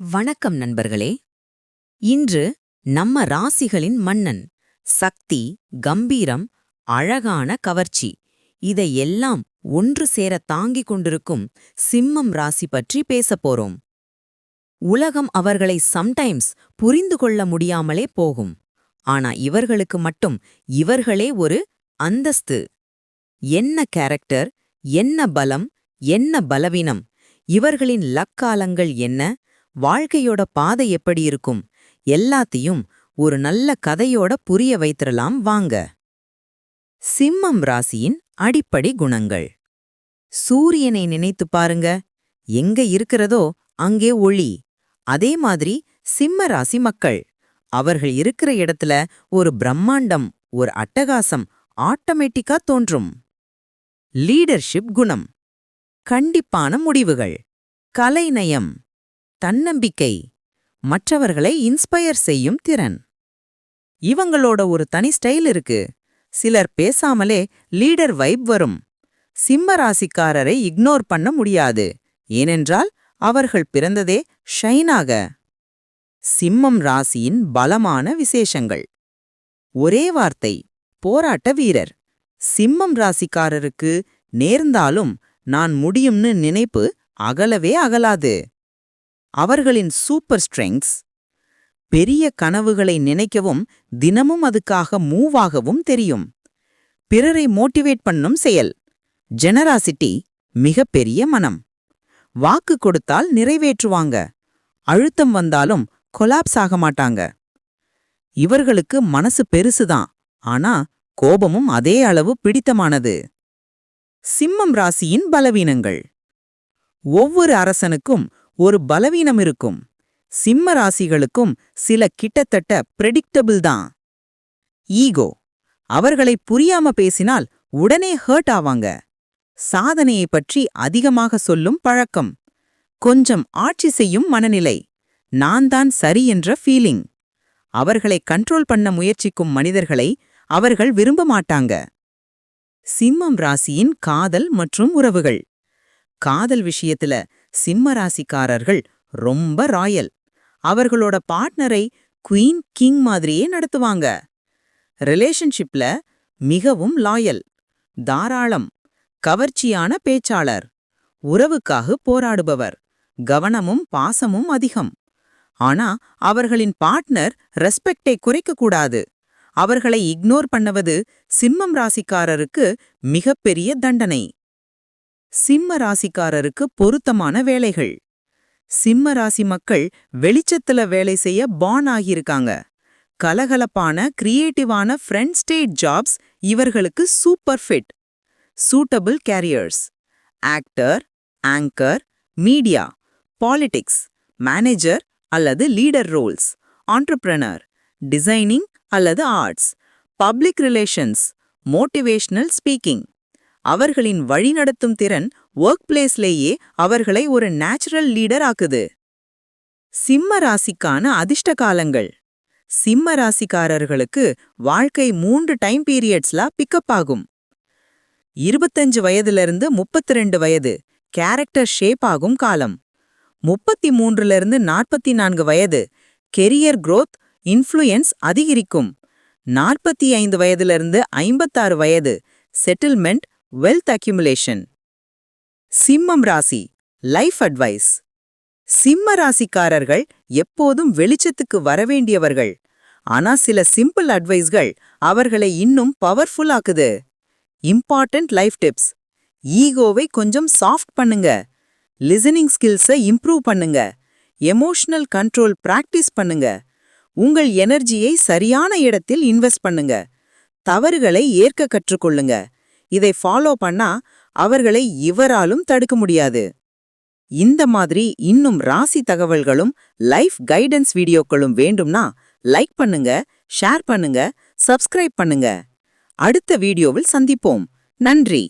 வணக்கம் நண்பர்களே. இன்று நம்ம ராசிகளின் மன்னன் சக்தி கம்பீரம் அழகான கவர்ச்சி இதையெல்லாம் ஒன்று சேர தாங்கிக் கொண்டிருக்கும் சிம்மம் ராசி பற்றி பேசப் போறோம். உலகம் அவர்களை சம்டைம்ஸ் புரிந்து கொள்ள முடியாமலே போகும். ஆனா இவர்களுக்கு மட்டும் இவர்களே ஒரு அந்தஸ்து. என்ன கேரக்டர் என்ன பலம் என்ன பலவீனம் இவர்களின் லக்காலங்கள் என்ன வாழ்க்கையோட பாதை எப்படி இருக்கும்? எல்லாத்தையும் ஒரு நல்ல கதையோட புரிய வைத்திரலாம் வாங்க. சிம்மம் ராசியின் அடிப்படை குணங்கள். சூரியனை நினைத்து பாருங்க. எங்க இருக்கிறதோ அங்கே ஒளி. அதே மாதிரி சிம்ம ராசி மக்கள். அவர்கள் இருக்கிற இடத்துல ஒரு பிரம்மாண்டம் ஒரு அட்டகாசம் ஆட்டோமேட்டிக்கா தோன்றும். லீடர்ஷிப் குணம். கண்டிப்பான முடிவுகள். கலைநயம். தன்னம்பிக்கை. மற்றவர்களை இன்ஸ்பயர் செய்யும் திறன். இவங்களோட ஒரு தனி ஸ்டைல் இருக்கு. சிலர் பேசாமலே லீடர் வைப் வரும். சிம்ம ராசிக்காரரை இக்னோர் பண்ண முடியாது. ஏனென்றால் அவர்கள் பிறந்ததே ஷைனாக. சிம்மம் ராசியின் பலமான விசேஷங்கள். ஒரே வார்த்தை போராட்ட வீரர். சிம்மம் ராசிக்காரருக்கு நேர்ந்தாலும் நான் முடியும்னு நினைப்பு அகலவே அகலாது. அவர்களின் சூப்பர் ஸ்ட்ரெங்ஸ் பெரிய கனவுகளை நினைக்கவும் தினமும் அதுக்காக மூவாகவும் தெரியும். பிறரை மோட்டிவேட் பண்ணும் செயல் ஜெனராசிட்டி மிகப்பெரிய மனம். வாக்கு கொடுத்தால் நிறைவேற்றுவாங்க அழுத்தம் வந்தாலும் கொலாப்ஸ் ஆக மாட்டாங்க. இவர்களுக்கு மனசு பெருசுதான் ஆனா கோபமும் அதே அளவு பிடித்தமானது. சிம்மம் ராசியின் பலவீனங்கள். ஒவ்வொரு அரசனுக்கும் ஒரு பலவீனம் இருக்கும். சிம்ம ராசிகளுக்கும் சில கிட்டத்தட்ட பிரெடிக்டபிள் தான். ஈகோ அவர்களை புரியாம பேசினால் உடனே ஹர்ட் ஆவாங்க. சாதனையை பற்றி அதிகமாக சொல்லும் பழக்கம். கொஞ்சம் ஆட்சி செய்யும் மனநிலை. நான் தான் சரி என்ற ஃபீலிங் அவர்களை கண்ட்ரோல் பண்ண முயற்சிக்கும் மனிதர்களை அவர்கள் விரும்ப மாட்டாங்க. சிம்மம் ராசியின் காதல் மற்றும் உறவுகள். காதல் விஷயத்துல சிம்ம ராசிக்காரர்கள் ரொம்ப ராயல். அவர்களோட பார்ட்னரை குயின் கிங் மாதிரியே நடத்துவாங்க. ரிலேஷன்ஷிப்ல மிகவும் லாயல் தாராளம் கவர்ச்சியான பேச்சாளர் உறவுக்காக போராடுபவர் கவனமும் பாசமும் அதிகம். ஆனா அவர்களின் பார்ட்னர் ரெஸ்பெக்டை குறைக்கக்கூடாது. அவர்களை இக்னோர் பண்ணுவது சிம்மம் ராசிக்காரருக்கு மிகப்பெரிய தண்டனை. சிம்ம ராசிக்காரருக்கு பொருத்தமான வேலைகள். சிம்ம ராசி மக்கள் வெளிச்சத்துல வேலை செய்ய பான் ஆகியிருக்காங்க. கலகலப்பான கிரியேட்டிவான ஃப்ரெண்ட் ஸ்டேட் ஜாப்ஸ் இவர்களுக்கு super fit suitable careers actor anchor media politics manager அல்லது லீடர் ரோல்ஸ் ஆண்டர்பிரனர் டிசைனிங் அல்லது arts public relations motivational speaking அவர்களின் வழிநடத்தும் திறன் ஒர்க் பிளேஸ்லேயே அவர்களை ஒரு நேச்சுரல் லீடர் ஆக்குது. சிம்ம ராசிக்கான அதிர்ஷ்ட காலங்கள். சிம்ம ராசிக்காரர்களுக்கு வாழ்க்கை மூன்று டைம் பீரியட்ஸ்ல பிக்கப் ஆகும். இருபத்தஞ்சு வயதிலிருந்து முப்பத்தி ரெண்டு வயது கேரக்டர் ஷேப் ஆகும் காலம். முப்பத்தி மூன்றிலிருந்து நாற்பத்தி நான்கு வயது கெரியர் குரோத் இன்ஃப்ளூயன்ஸ் அதிகரிக்கும். நாற்பத்தி ஐந்து வயதிலிருந்து ஐம்பத்தாறு வயது செட்டில்மெண்ட் வெல்த் அக்யூமுலேஷன் சிம்மம் ராசி லைஃப் அட்வைஸ் சிம்ம ராசிக்காரர்கள் எப்போதும் வெளிச்சத்துக்கு வரவேண்டியவர்கள் ஆனா சில சிம்பிள் அட்வைஸ்கள் அவர்களை இன்னும் பவர்ஃபுல் ஆக்குது இம்பார்ட்டன்ட் லைஃப் டிப்ஸ் ஈகோவை கொஞ்சம் சாஃப்ட் பண்ணுங்க லிசனிங் ஸ்கில்ஸை இம்ப்ரூவ் பண்ணுங்க எமோஷனல் கண்ட்ரோல் பிராக்டிஸ் பண்ணுங்க உங்கள் எனர்ஜியை சரியான இடத்தில் இன்வெஸ்ட் பண்ணுங்க தவறுகளை ஏற்க கற்றுக்கொள்ளுங்க. இதை ஃபாலோ பண்ணா அவர்களை இவராலும் தடுக்க முடியாது. இந்த மாதிரி இன்னும் ராசி தகவல்களும் லைஃப் கைடன்ஸ் வீடியோக்களும் வேண்டும்னா லைக் பண்ணுங்க ஷேர் பண்ணுங்க சப்ஸ்கிரைப் பண்ணுங்க. அடுத்த வீடியோவில் சந்திப்போம். நன்றி.